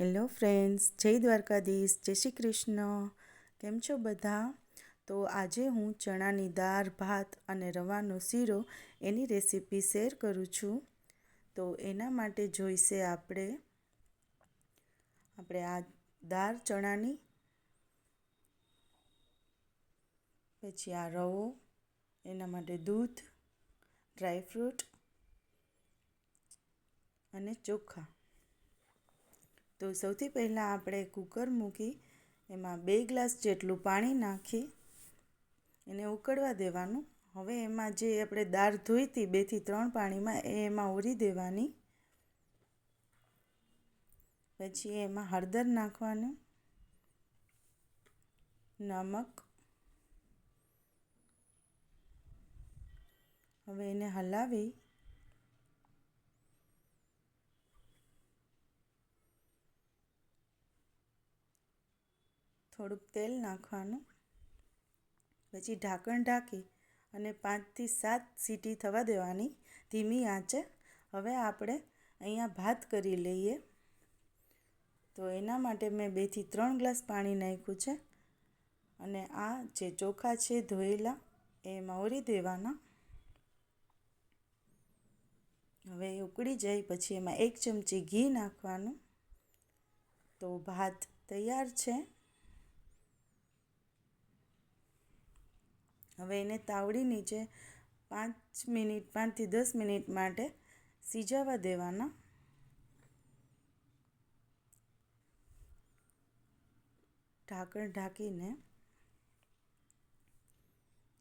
Hello friends, જય દ્વારકાધીશ, જય શ્રી કૃષ્ણ. કેમ છો બધા? તો આજે હું ચણાની દાળ, ભાત અને રવાનો શીરો એની રેસીપી શેર કરું છું. તો એના માટે જોઈશે આપણે આપણે આ દાળ ચણાની, પછી આ રવો, એના માટે દૂધ, ડ્રાયફ્રૂટ અને ચોખા. તો સૌથી પહેલાં આપણે કુકર મૂકી એમાં બે ગ્લાસ જેટલું પાણી નાખી એને ઉકળવા દેવાનું. હવે એમાં જે આપણે દાળ ધોઈ હતી બેથી ત્રણ પાણીમાં, એ એમાં ઓરી દેવાની. પછી એમાં હળદર નાખવાનું, નમક. હવે એને હલાવી થોડુંક તેલ નાખવાનું. પછી ઢાંકણ ઢાંકી અને પાંચથી સાત સીટી થવા દેવાની ધીમી આંચે. હવે આપણે અહીંયા ભાત કરી લઈએ. તો એના માટે મેં બેથી ત્રણ ગ્લાસ પાણી નાખ્યું છે. અને આ જે ચોખા છે, ધોયેલા એમાં ઓરી દેવાના. હવે ઉકળી જાય, પછી એમાં એક ચમચી ઘી નાખવાનું. તો ભાત તૈયાર છે. હવે એને તાવડી નીચે પાંચ મિનિટ, પાંચથી દસ મિનિટ માટે સિજાવા દેવાના. ઢાંકણ ઢાંકીને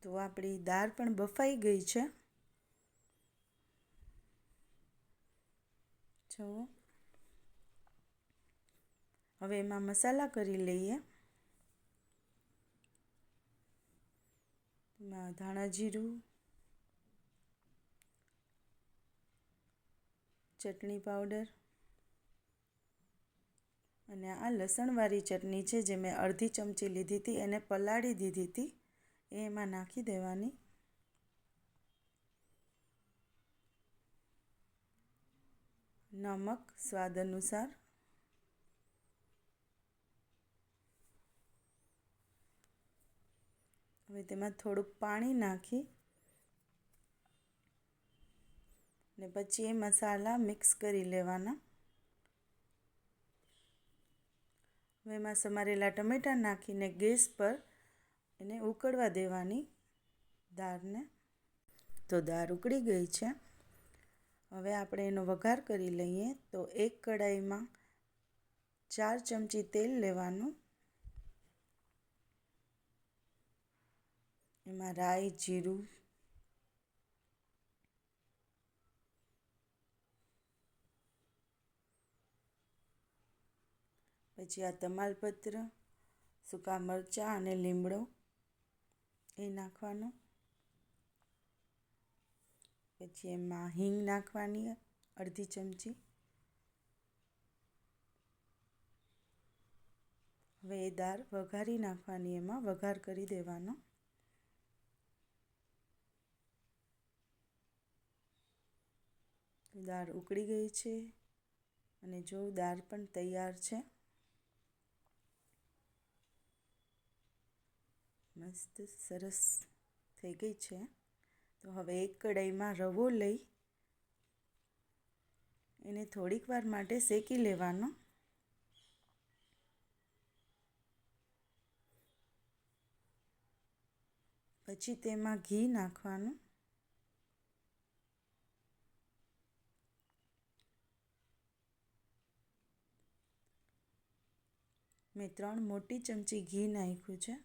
તો આપણી દાળ પણ બફાઈ ગઈ છે. જો હવે એમાં મસાલા કરી લઈએ. ધાણા જીરું, ચટણી પાવડર અને આ લસણવાળી ચટણી છે જે મેં અડધી ચમચી લીધી હતી, એને પલાળી દીધી હતી. એ એમાં નાખી દેવાની. નમક સ્વાદ અનુસાર હવે તેમાં થોડુંક પાણી નાખી ને પછી એ મસાલા મિક્સ કરી લેવાના. એમાં સમારેલા ટમેટાં નાખીને ગેસ પર એને ઉકળવા દેવાની દાળને. તો દાળ ઉકળી ગઈ છે. હવે આપણે એનો વઘાર કરી લઈએ. તો એક કડાઈમાં ચાર ચમચી તેલ લેવાનું. એમાં રાઈ, જીરું, પછી આ તમાલપત્ર, સૂકા મરચાં અને લીમડો એ નાખવાનો. પછી એમાં હિંગ નાખવાની અડધી ચમચી. હવે એ દાળ વઘારી નાખવાની, એમાં વઘાર કરી દેવાનો. દાળ ઉકળી ગઈ છે અને જો દાળ પણ તૈયાર છે. મસ્ત સરસ થઈ ગઈ છે. તો હવે એક કઢાઈમાં રવો લઈ એને થોડીક વાર માટે શેકી લેવાનો. પછી તેમાં ઘી નાખવાનું. મેં ત્રણ મોટી ચમચી ઘી નાખ્યું છે.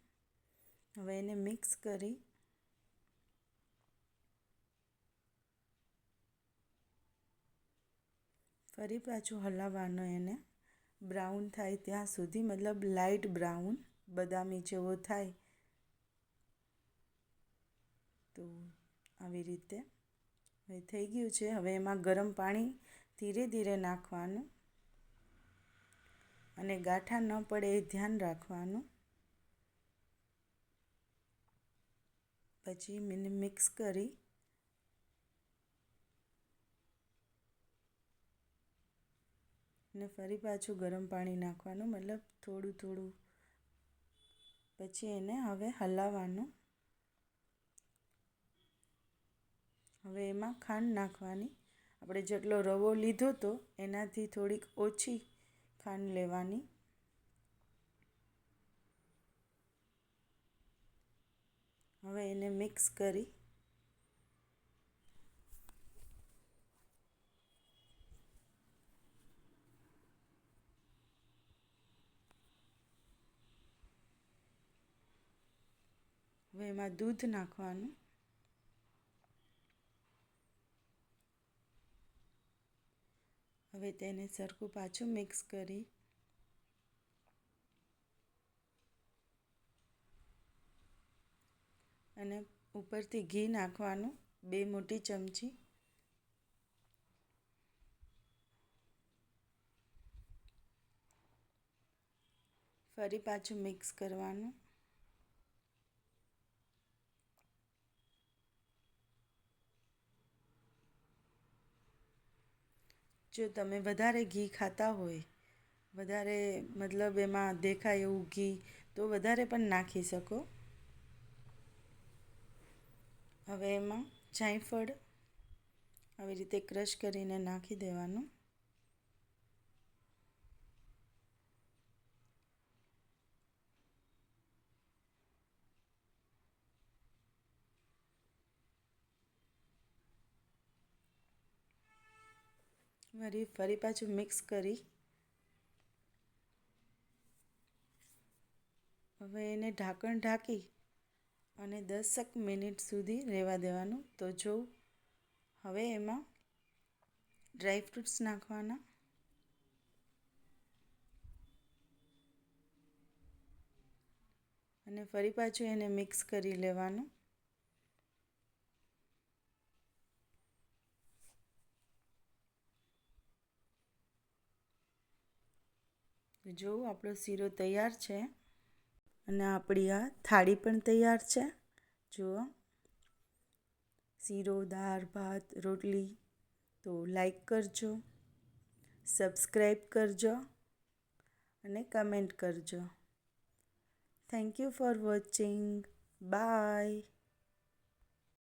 હવે એને મિક્સ કરી ફરી પાછું હલાવવાનો એને. બ્રાઉન થાય ત્યાં સુધી, મતલબ લાઇટ બ્રાઉન બદામી જેવો થાય તો આવી રીતે. થઈ ગયું છે. હવે એમાં ગરમ પાણી ધીરે ધીરે નાખવાનું. અને ગાંઠા ન પડે એ ધ્યાન રાખવાનું. પછી મને મિક્સ કરી ને ફરી પાછું ગરમ પાણી નાખવાનું, મતલબ થોડું થોડું. પછી એને હવે હલાવવાનું. હવે એમાં ખાંડ નાખવાની. આપણે જેટલો રવો લીધો તો એનાથી થોડીક ઓછી ખાંડ લેવાની. હવે એને મિક્સ કરી હવે એમાં દૂધ નાખવાનું. હવે તેને સરખું પાછું મિક્સ કરી. અને ઉપરથી ઘી નાખવાનું, બે મોટી ચમચી. ફરી પાછું મિક્સ કરવાનું. જો તમે વધારે ઘી ખાતા હોય, વધારે મતલબ એમાં દેખાય એવું ઘી, તો વધારે પણ નાખી શકો. હવે એમાં જાયફળ આવી રીતે ક્રશ કરીને નાખી દેવાનું. વળી ફરી પાછું મિક્સ કરી. હવે એને ઢાંકણ ઢાંકી અને દસક મિનિટ સુધી રહેવા દેવાનું. તો જો, હવે એમાં ડ્રાય ફ્રૂટ્સ નાખવાના. અને ફરી પાછું એને મિક્સ કરી લેવાનું. જો આપણો શીરો તૈયાર છે અને આપણી આ થાળી પણ તૈયાર છે. જુઓ શીરો, દાળ, ભાત, રોટલી તો લાઈક કરજો, સબસ્ક્રાઈબ કરજો અને કમેન્ટ કરજો. Thank you for watching. Bye.